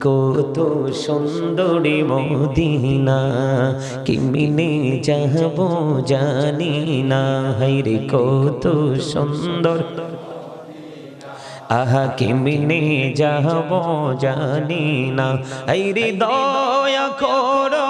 কত সুন্দরী মদিনা, কিমিনে যাব জানি না। হাইরে কত সুন্দর। আহা, কিমিনে যাব জানি না। হাইরে দয়া করো।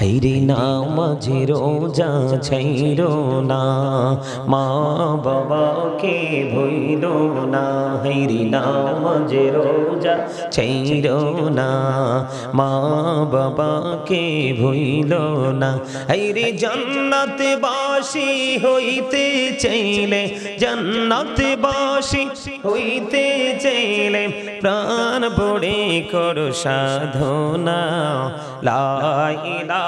হেরি নামাজে রোজা ছাইর না। মা বাবাকে ভইল না। হেরি নামাজে রোজা ছাইর না। মা বাবাকে ভইল না। হেরি জান্নাত বাসি হইতে চাইলে জান্নাত বাসি হইতে চাইলে প্রাণ পড়ে করো সাধনা। লা ইলাহা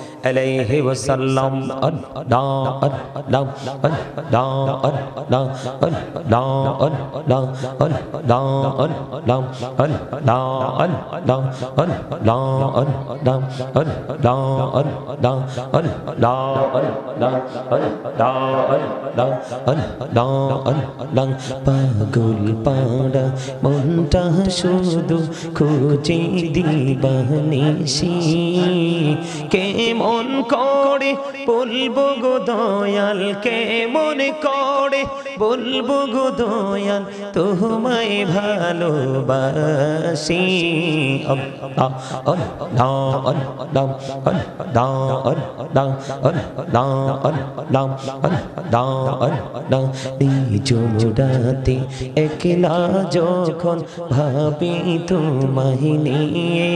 আল্লাহ আল্লাহ আল্লাহ পাগল পাড়া মনটা শুধু খুঁজে দিবানিসি কেমন মন করে বলব গো দয়াল কে মন করে বলব গো দয়াল তোমায় ভালোবাসি জুড়াতে একলা যখন ভাবি তোমায় নিয়ে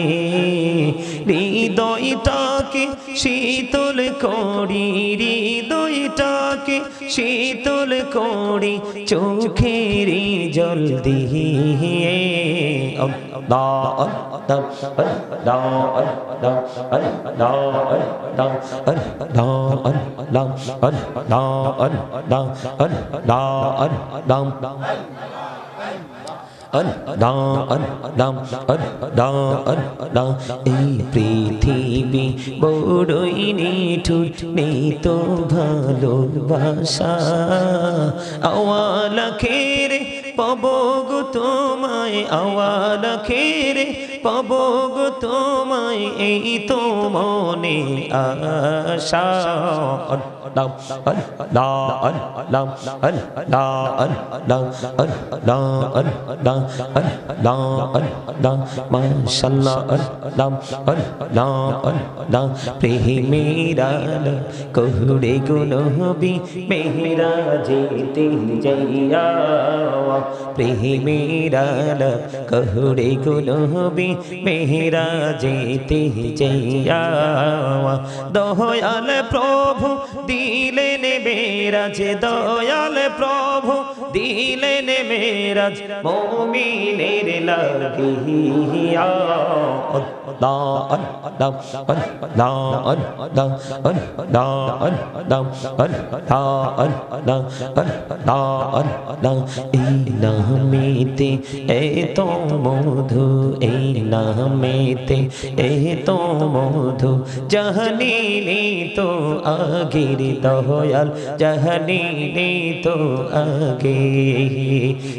হৃদয়টা হৃদয়টাকে শীতল করি হৃদয়টাকে শীতল করি চোখের জল দিয়ে। আল্লাহ ẩn đo ẩn đong ẩn đo ẩn đo এই পৃথিবী বড়ই নিঠুর নেই তো ভালোবাসা আওয়ালা খেরে পাবো গো তোমায় আওয়ালা খেরে পাবো গো তোমায় এই তো মনে আশা đam ấn đa ấn đam ấn đa ấn đam ấn đa ấn đa ấn đa ấn đam ma sanh ấn đam ấn đa ấn đam প্রেমীরা কুড়ে গুণবি মেহরা যেতে যাইয়া প্রেমীরা কুড়ে গুণবি মেহরা যেতে যাইয়া দহয়াল প্রভু দি দিলেন মেরাজ দয়াল প্রভু দিলেন মেরাজ মোমিনের লাগিয়া এই নামেতে এত মধু, এই নামেতে এত মধু জহনি তো আগির দয়াল জহনি তো আগে।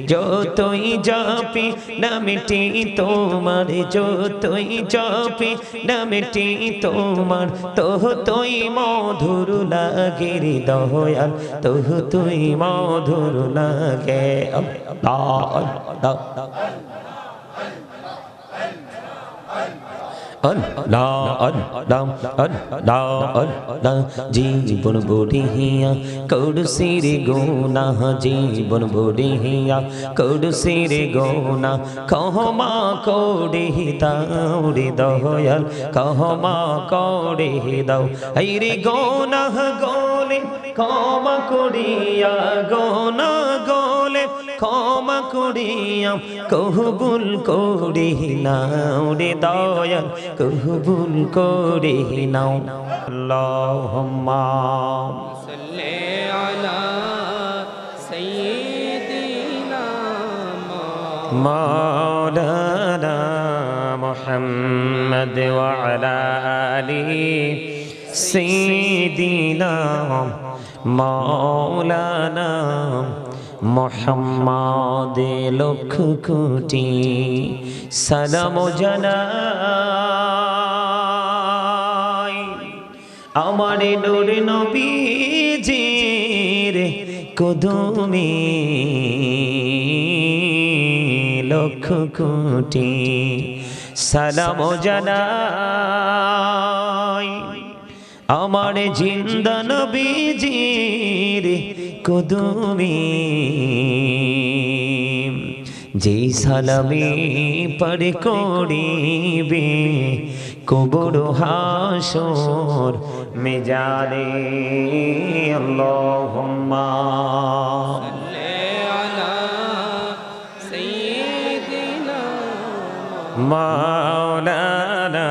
যতই যাপি নামটি তোমার, যতই যা জাপি নামটি তোমার। তোহ তুই মধুর লাগে রে দয়াল তোহ তুই মধুর লাগে। আল্লাহ আল্লাহ। আল্লাহ আল্লাহ আল্লাহ আল্লাহ জীবন বুড়িয়া কৌড় সিরে গোনা জীবন বুড়িয়া কৌড় সিরে গোনা কহমা কৌড়ি দাউরি দয়াল কহমা কৌড়ি দাও এই রে গোনা গোলে ক্ষমা করিয়া গোনা গোলে ক্ষমা করিয়া কহবুল করি নাও রে দয়াল কহবুল করি নাও আল্লাহুম্মা صل على سيدنا مولانا محمد وعلى آله سيدنا مولانا মোহাম্মদ লক্ষ কোটি সালাম জানাই আমার নূর নবীজির কদমে লক্ষ কোটি সালাম জানাই আমার জিন্দা নবীজির কুদুমি। যে সালামি পর করিবে কুবুর হাসর মেজারে আল্লাহুম্মা। মাওলানা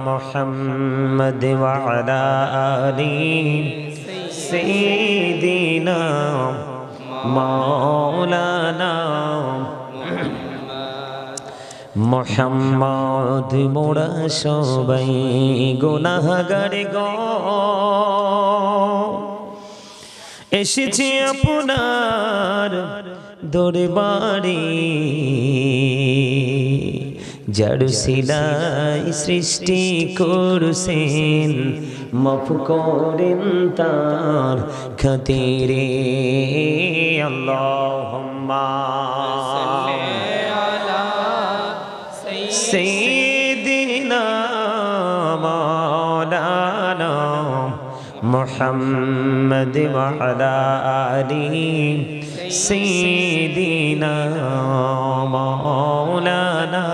محمد وعلى آله سيدنا مولانا মোহাম্মদ মোরা সবাই গুনাহগার গো এসেছি আপনার দরবারে যার শিলাই সৃষ্টি করছেন মাফ করেন তার খাতিরে। আল্লাহ সেদিনা মৌলানা মোহাম্মদ মহাদা আলী سيدنا مولانا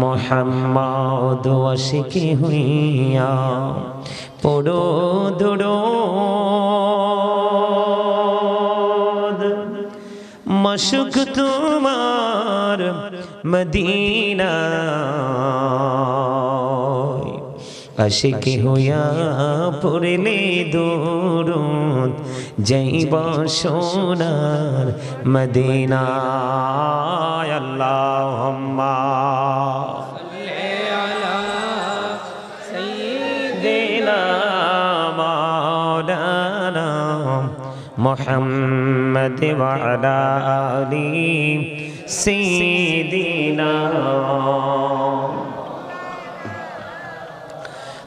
মোহাম্মদ ওয়াশিকি হইয়া পড়ো দুরোদ মশুক তোমার মদিনা আশিকি হইয়া পড়লে দূরত যাইব সোনার মদিনা আল্লাহুম্মা صل على سيدنا سيدنا مولانا محمد وعلى آله سيدنا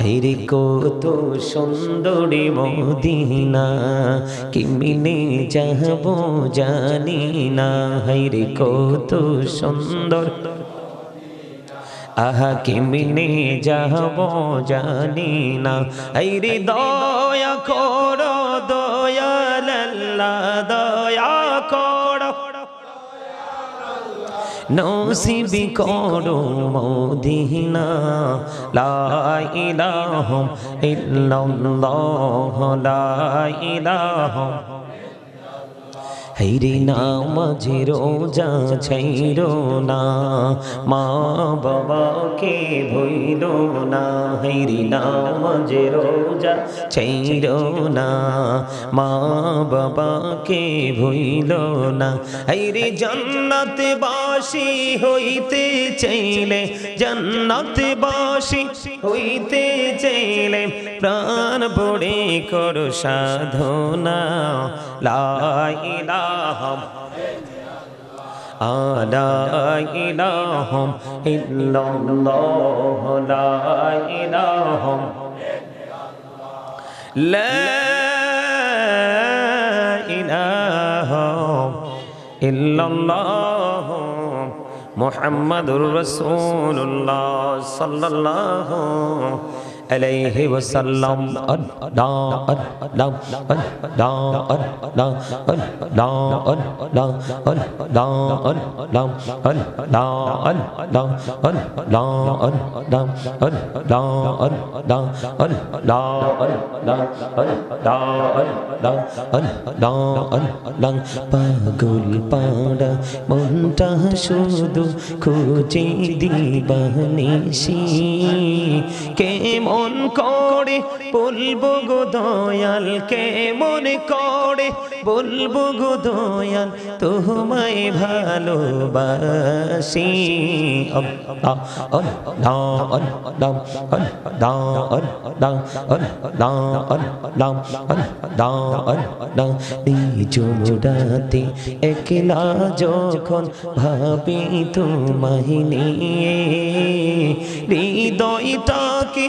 হেরে কত সুন্দরী মদিনা, কিমিনে যাব জানি না হেরে কত সুন্দর, আহা কিমিনে যাব জানি না হেরে দয়া করো দয়াল্লা দয়া করো। নসিবি করো মদিনা লা ইলাহা ইল্লাল্লাহ লা ইলাহা হেরি নামাজে রোজা ছাইর না, মা বাবাকে ভইল না, হেরি নামাজে রোজা ছাইর না, মা বাবাকে ভইল না। হেরি জান্নাত বাসি হইতে চাইলে জান্নাত বাসি হইতে চাইলে প্রাণ পড়ে করো সাধনা। লা ইলাহা আলা ইলাহম ইল্লাল্লাহ লা ইলাহম। লা ইলাহা ইল্লাল্লাহ মুহাম্মাদুর আলাইহি ওয়াসাল্লাম আল্লাহ আল্লাহ আল্লাহ আল্লাহ আল্লাহ আল্লাহ আল্লাহ আল্লাহ আল্লাহ আল্লাহ আল্লাহ আল্লাহ আল্লাহ আল্লাহ আল্লাহ পাগল পাড়া মনটা শুধু খুঁজে দিবানিসি কেমন মন করে বলব গো দয়াল কে মন করে বলব গো দয়াল, তোমায় ভালোবাসি। জুড়াতে একলা যখন ভাবি তোমায় নিয়ে হৃদয়টাকে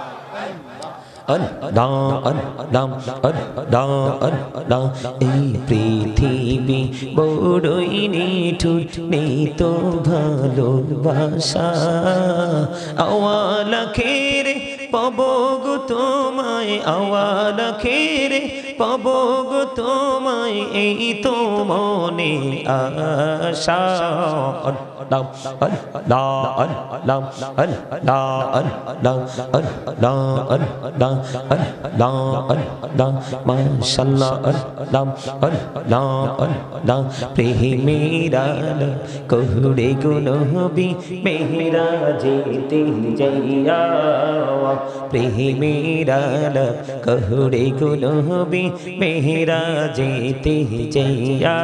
ẩn đo ẩn đong ẩn đo ẩn đo এই পৃথিবী বড়ই নিঠুর নেই তো ভালোবাসা আওয়ালাখের পাব তোমায় আওয়ালা খেরে পাব তোমায় এই তো মনে আশা। প্রেমেরা কহুড়ে গুনবি মেহরা যেতে যাইয়া প্রেমেরা কহুড়ে গুনবি মেহরা যেতে যাইয়া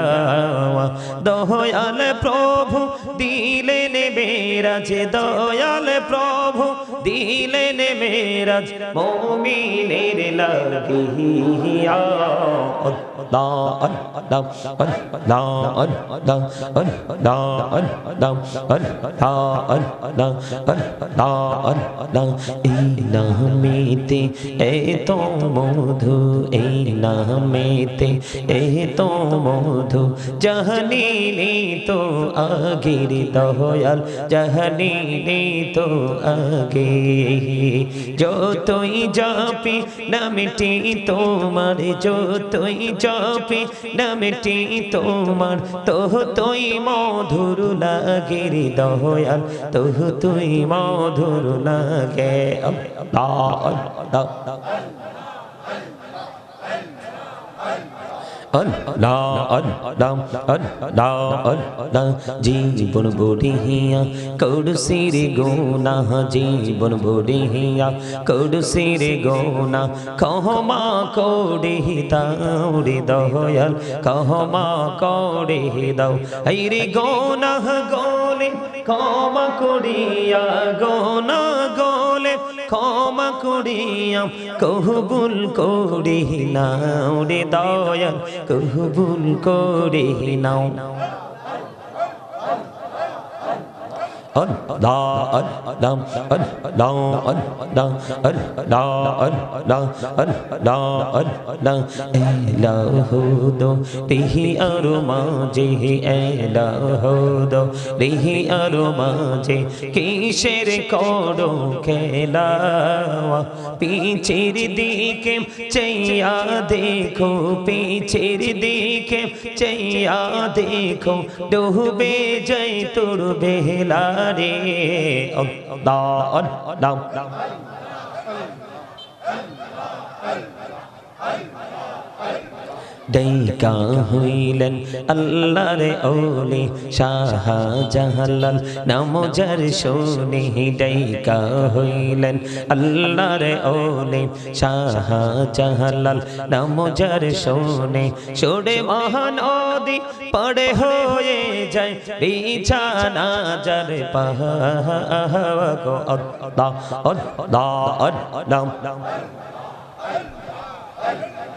দয়াল প্রভু দিলেন মেরাজ, দয়াল প্রভু দিলেন মেরাজ, মোমিনের লাগিয়া এই নামেতে এত মধু, এই নামেতে এত মধু জাহানিনি তো আগির দয়াল জাহানিনি তো আগে। যতই যাপি নামটি তোমার, যতই যা জাপি নামটি তোমার। তোহ তুই মধুর লাগে রে দয়াল। তোহ তুই মধুর লাগে। আল্লাহ আল্লাহ অন লা অন দাম অন লা অন দাম জীবন বুড়িয়া কৌড় সিরে গোনা, জীবন বুড়িয়া কৌড় সিরে গোনা কহমা কৌড়ি দাউড়ি দয়াল কহমা কৌড়ি দাও, এই রে গোনা গোলে কমা করিয়া, গোনা গো ক্ষমা করিয়াম কহবুল করি নাও রে দয়াল কহবুল করি নাও। Allah Allah Allah Allah Allah Allah Allah এলাহুদো রিহি আরও মাঝে এলাহুদো রিহি আরও মাঝে কিসের করো খেলাওয়া পিছের দিকে চাইয়া দেখো পিছের দিকে চাইয়া দেখো ডুবে যাই তোর বেলা রে আল্লাহ আল্লাহ ডাইকা হইলেন আল্লাহর ওলি শাহ জাহালাল নাম যার শুনি ডাইকা হইলেন আল্লাহর ওলি শাহ জাহালাল নাম যার শুনি সোড়ে মহানদী পড়ে হয়ে যায় বিছানা যার পাহা গো আল্লাহ আল্লাহ আল্লাহ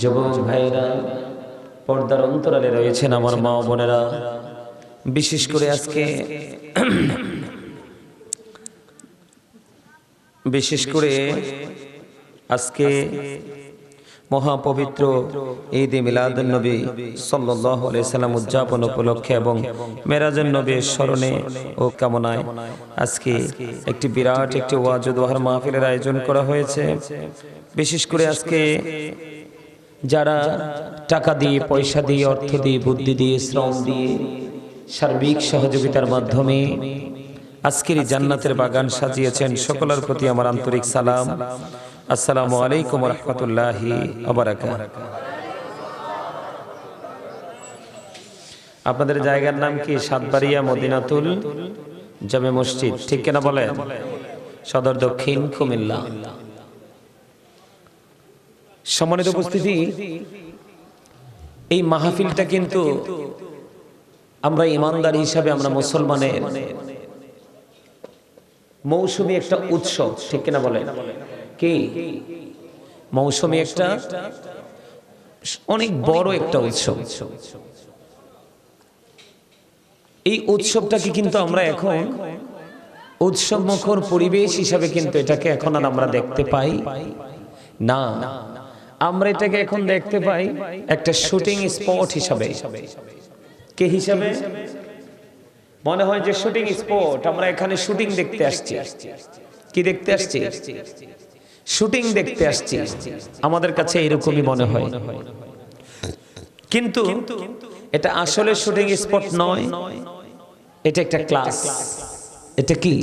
যুবক ভাইরা, পর্দার অন্তরালে রয়েছেন আমার মা বোনেরা। বিশেষ করে আজকে বিশেষ করে আজকে মহাপবিত্র ঈদ মিলাদ নবী সাল্লাম উদযাপন উপলক্ষে এবং মেরাজের নবীর স্মরণে ও কামনায় আজকে একটি বিরাট একটি ওয়াজ দোহার মাহফিলের আয়োজন করা হয়েছে। বিশেষ করে আজকে যারা টাকা দিয়ে, পয়সা দিয়ে, অর্থ দিয়ে, বুদ্ধি দিয়ে, শ্রম দিয়ে সার্বিক সহযোগিতার মাধ্যমে আজকের জান্নাতের বাগান সাজিয়েছেন, সকলের প্রতি আমার আন্তরিক সালাম। আসসালামু আলাইকুম রহমতুল্লাহি আপনাদের জায়গার নাম কি? সাতবাড়িয়া মদিনাতুল জামে মসজিদ। ঠিক কিনা বলে সদর দক্ষিণ কুমিল্লা। সম্মানিত উপস্থিতি এই মাহফিলটা কিন্তু আমরা ইমানদার হিসাবে আমরা মুসলমানের মৌসুমী একটা উৎসব ঠিক কিনা বলে কি? মৌসুমী একটা অনেক বড় একটা উৎসব। এই উৎসবটাকে কিন্তু আমরা এখন উৎসব মুখর পরিবেশ হিসাবে কিন্তু এটাকে এখন আর আমরা দেখতে পাই না। আমরা এটাকে এখন দেখতে পাই একটা শুটিং স্পট হিসাবে। কে হিসাবে? মনে হয় যে শুটিং স্পট আমরা এখানে শুটিং দেখতে আসছি। কি দেখতে আসছি? শুটিং দেখতে আসছি। আমাদের কাছে এরকমই মনে হয়। কিন্তু এটা আসলে শুটিং স্পট নয়, এটা একটা ক্লাস এটা কি?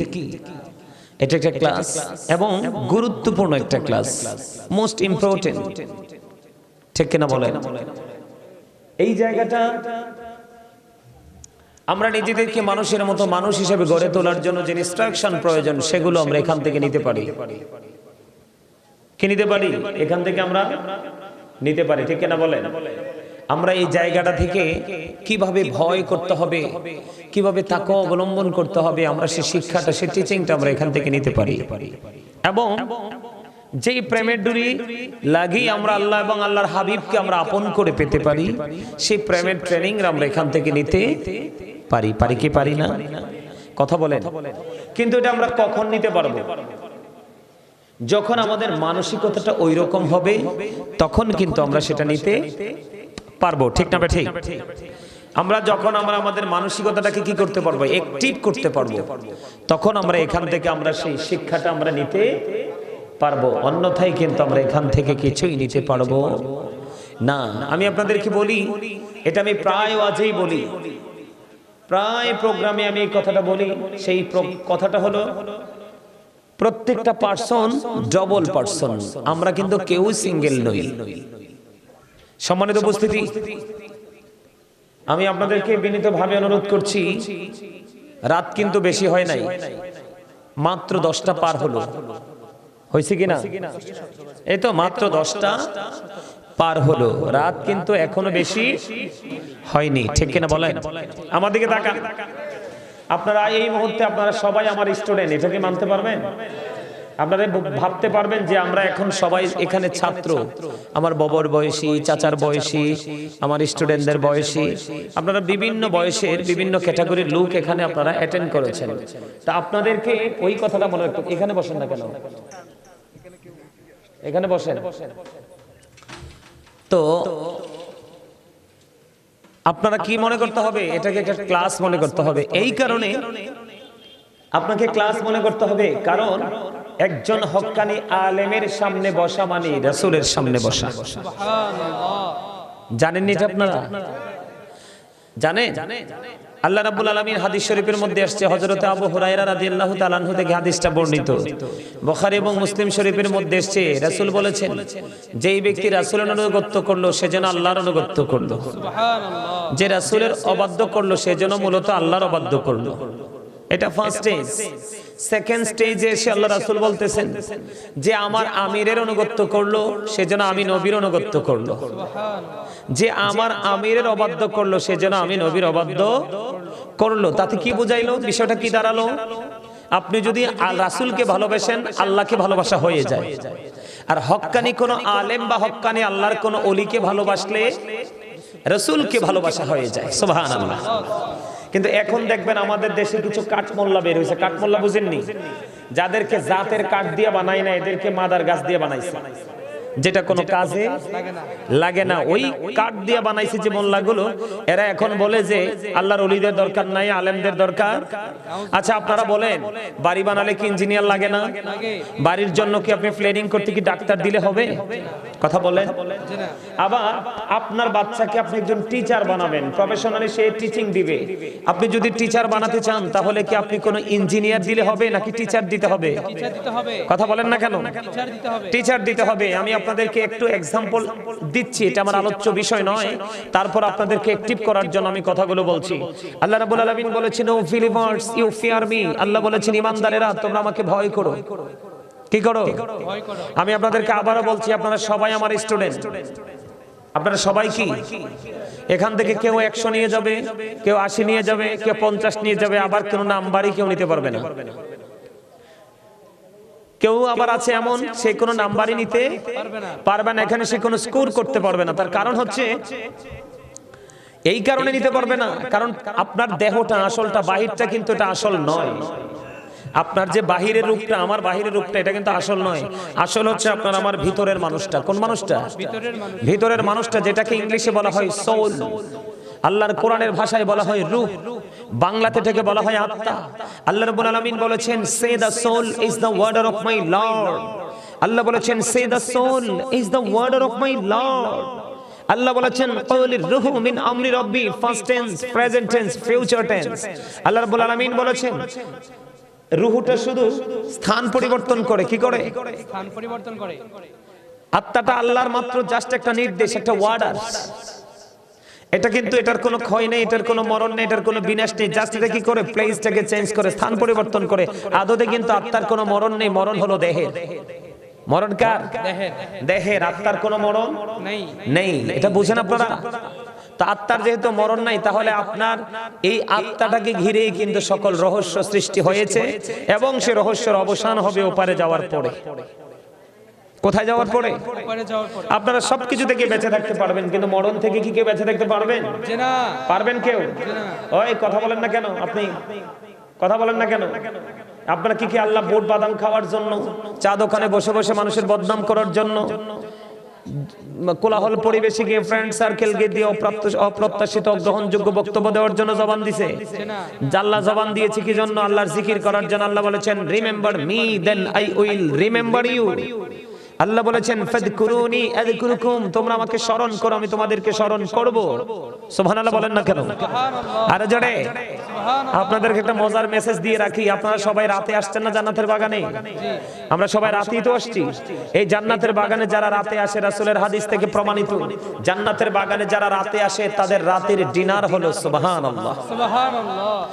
এটা একটা ক্লাস এবং গুরুত্বপূর্ণ একটা ক্লাস মোস্ট ইম্পর্টেন্ট ঠিক কিনা বলেন? এই জায়গাটা আমরা নিজেদেরকে মানুষের মতো মানুষ হিসেবে গড়ে তোলার জন্য যে ইনস্ট্রাকশন প্রয়োজন সেগুলো আমরা এখান থেকে নিতে পারি? কি নিতে পারি? এখান থেকে আমরা নিতে পারি। ঠিক কিনা বলেন? আমরা এই জায়গাটা থেকে কীভাবে ভয় করতে হবে, কীভাবে তাকে অবলম্বন করতে হবে, আমরা সে শিক্ষাটা সে টিচিংটা আমরা এখান থেকে নিতে পারি। এবং যেই প্রেমের ডুরি লাগি আমরা আল্লাহ এবং আল্লাহর হাবিবকে আমরা আপন করে পেতে পারি, সেই প্রেমের ট্রেনিং আমরা এখান থেকে নিতে পারি পারি কি পারি না? কথা বলেন। কিন্তু এটা আমরা কখন নিতে পারব? যখন আমাদের মানসিকতাটা ওই রকম হবে, তখন কিন্তু আমরা সেটা নিতে পারব ঠিক না ঠিক আমরা যখন আমরা আমাদের মানসিকতাটাকে কি করতে পারব? অ্যাক্টিভ করতে পারব। তখন আমরা এখান থেকে আমরা সেই শিক্ষাটা আমরা নিতে পারব। অন্যথায় কিন্তু আমরা এখান থেকে কিছুই নিতে পারব না। আমি আপনাদেরকে বলি এটা আমি প্রায় আজই বলি। প্রায় প্রোগ্রামে আমি এই কথাটা বলি। সেই কথাটা হলো প্রত্যেকটা পার্সন ডবল পার্সন আমরা কিন্তু কেউ সিঙ্গেল নই। সম্মানিত উপস্থিতি, আমি আপনাদেরকে বিনীতভাবে অনুরোধ করছি, রাত কিন্তু বেশি হয় নাই, মাত্র দশটা পার হলো। হয়েছে কিনা এই তো মাত্র দশটা পার হলো, রাত কিন্তু এখনও বেশি হয়নি, ঠিক কিনা বলেন? আমাদেরকে তাকান। আপনারা এই মুহূর্তে আপনারা সবাই আমার স্টুডেন্ট এটা কি মানতে পারবেন? আপনারা ভাবতে পারবেন যে আমরা এখন সবাই এখানে ছাত্র। আমার ববর বয়সী, চাচার বয়সী, আমার স্টুডেন্টদের বয়সী। আপনারা বিভিন্ন বয়সের বিভিন্ন ক্যাটাগরির লোক এখানে আপনারা অ্যাটেন্ড করেছেন। তা আপনাদেরকে ওই কথাটা মনে রাখতে এখানে বসেন না কেন? এখানে বসেন। তো আপনারা কি মনে করতে হবে? এটাকে একটা ক্লাস মনে করতে হবে। এই কারণে আপনাকে ক্লাস মনে করতে হবে। কারণ একজন হক্কানি আলেমের সামনে বসা মানে রাসূলের সামনে বসা। জানেন এটা আপনারা? জানেন? আল্লাহ রাব্বুল আলামিন হাদিস শরীফের মধ্যে আসছে হযরতে আবু হুরায়রা রাদিয়াল্লাহু তাআলা আনহু থেকে হাদিসটা বর্ণিত। বুখারী এবং মুসলিম শরীফের মধ্যে এসেছে রাসূল বলেছেন যেই ব্যক্তি রাসূলের অনুগত্য করল সে যেন আল্লাহর অনুগত্য করল। সুবহানাল্লাহ। যে রাসূলের অবাধ্য করল সে যেন মূলত আল্লাহর অবাধ্য করল। এটা ফার্স্ট স্টেজ সেকেন্ড স্টেজে এসে আল্লাহ রাসুল বলতেছেন যে আমার আমিরের অনুগত্য করল সে যেন আমি নবীর অনুগত্য করল। যে আমার আমিরের অবাধ্য করল সে যেন আমি নবীর অবাধ্য করল। তাতে কি বুঝাইলো? বিষয়টা কি দাঁড়াল? আপনি যদি রাসূলকে ভালোবাসেন আল্লাহকে ভালোবাসা হয়ে যায়। আর হক্কানি কোনো আলেম বা হক্কানি আল্লাহর কোনো অলিকে ভালোবাসলে রসুলকে ভালোবাসা হয়ে যায়। সুবহানাল্লাহ। কিন্তু এখন দেখবেন আমাদের দেশে কিছু কাঠমোল্লা বের হয়েছে কাঠমোল্লা বুঝেননি? যাদেরকে জাতের কাঠ দিয়ে বানাই না, এদেরকে মাদার গাছ দিয়ে বানাইছে। যেটা কোনো কাজে লাগে না। ওই কাঠ দিয়ে বানাইছে যে মোল্লাগুলো এরা এখন বলে যে আল্লাহর অলিদের দরকার নাই আলেমদের দরকার। আচ্ছা আপনারা বলেন বাড়ি বানালে কি ইঞ্জিনিয়ার লাগে না? বাড়ির জন্য কি আপনি প্ল্যানিং করতে কি ডাক্তার দিলে হবে? কথা বলেন। আবার আপনার বাচ্চাকে আপনি একজন টিচার বানাবেন। প্রফেশনালি সে টিচিং দিবে। আপনি যদি টিচার বানাতে চান তাহলে কি আপনি কোনো ইঞ্জিনিয়ার দিলে হবে নাকি টিচার দিতে হবে? কথা বলেন না কেন? টিচার দিতে হবে। আমি আপনাদেরকে একটু এক্সাম্পল দিচ্ছি, এটা আমার আলোচ্য বিষয় নয়। তারপর আপনাদেরকে অ্যাক্টিভ করার জন্য আমি কথাগুলো বলছি। আল্লাহ রাব্বুল আলামিন বলেছেন O believers you fear me আল্লাহ বলেছেন, ইমানদারেরা, তোমরা আমাকে ভয় করো। কি করো? আমি আপনাদেরকে আবারও বলছি, আপনারা সবাই আমার স্টুডেন্ট আপনারা সবাই কি? এখান থেকে কেউ একশো নিয়ে যাবে, কেউ আশি নিয়ে যাবে, কেউ পঞ্চাশ নিয়ে যাবে, আবার কেউ নাম্বারই কেউ নিতে পারবে না। কেউ আবার আছে এমন সে কোনো নাম্বারই নিতে পারবে না। এখানে সে কোনো স্কোর করতে পারবে না। তার কারণ হচ্ছে এই কারণে নিতে পারবে না। কারণ আপনার দেহটা আসলটা বাহিরটা কিন্তু এটা আসল নয়। আপনার যে বাহিরের রূপটা আমার বাহিরের রূপটা এটা কিন্তু আসল নয়। আসল হচ্ছে আপনার আমার ভিতরের মানুষটা। কোন মানুষটা। ভিতরের মানুষটা। যেটাকে ইংলিশে বলা হয় সোল আল্লাহর কোরআনের ভাষায় বলা হয় রূহ বাংলাতে থেকে বলা হয় আত্মা আল্লাহ রাব্বুল আলামিন বলেছেন say the soul is the order of my lord আল্লাহ বলেছেন say the soul is the order of my lord আল্লাহ বলেছেন কওলির রুহু মিন আমরি রব্বি first tense present tense future tense আল্লাহ রাব্বুল আলামিন বলেছেন রুহুটা শুধু স্থান পরিবর্তন করে কি করে? স্থান পরিবর্তন করে। আত্মাটা আল্লাহর মাত্র জাস্ট একটা নির্দেশ একটা ওয়ার্ডার এটা কিন্তু এটার কোনো ক্ষয় নেই, এটার কোনো মরণ নেই, এটার কোনো বিনাশ নেই। জাস্ট এটা কি করে? প্লেসটাকে চেঞ্জ করে, স্থান পরিবর্তন করে। আদতে কিন্তু আত্মার কোনো মরণ নেই, মরণ হলো দেহের। মরণ কার? দেহের। আত্মার কোনো মরণ নেই। এটা বুঝেন আপনারা? তো আত্মার যেহেতু মরণ নাই, তাহলে আপনার এই আত্মাটাকে ঘিরেই কিন্তু সকল রহস্য সৃষ্টি হয়েছে এবং সে রহস্যের অবসান হবে ওপারে যাওয়ার পরে। কোথায় যাওয়ার পরে? আপনারা সবকিছু থেকে বেঁচে থাকতে পারবেন? কিন্তু মরণ থেকে কি কেউ বেঁচে থাকতে পারবেন পারবেন কেউ? ওই কথা বলেন না কেন আপনি? কথা বলেন না কেন? আপনারা কি কি আল্লাহ বোট বাদাম খাওয়ার জন্য চা দোকানে বসে বসে মানুষের বদনাম করার জন্য কোলাহল পরিবেশে গিয়ে ফ্রেন্ড সার্কেল গিয়ে দিয়ে অপ্রাপ্ত অপ্রত্যাশিত গ্রহণযোগ্য বক্তব্য দেওয়ার জন্য জবান দিছে? জাল্লা জবান দিয়েছে কি জন্য? আল্লাহর জিকির করার জন্য আল্লাহ বলেছেন remember me then I will remember you আল্লাহ বলেছেন ফাদকুরুনি আযকুরুকুম তোমরা আমাকে স্মরণ করো, আমি তোমাদেরকে স্মরণ করব। সুবহানাল্লাহ বলেন না কেন? আরে সুবহানাল্লাহ আপনাদেরকে একটা মজার মেসেজ দিয়ে রাখি, আপনারা সবাই রাতে আসছেন না জান্নাতের বাগানে? আমরা সবাই রাতেই তো আসছি। এই জান্নাতের বাগানে যারা রাতে আসে, রাসূলের হাদিস থেকে প্রমাণিত। জান্নাতের বাগানে যারা রাতে আসে, তাদের রাতের ডিনার হলো সুবহানাল্লাহ। সুবহানাল্লাহ।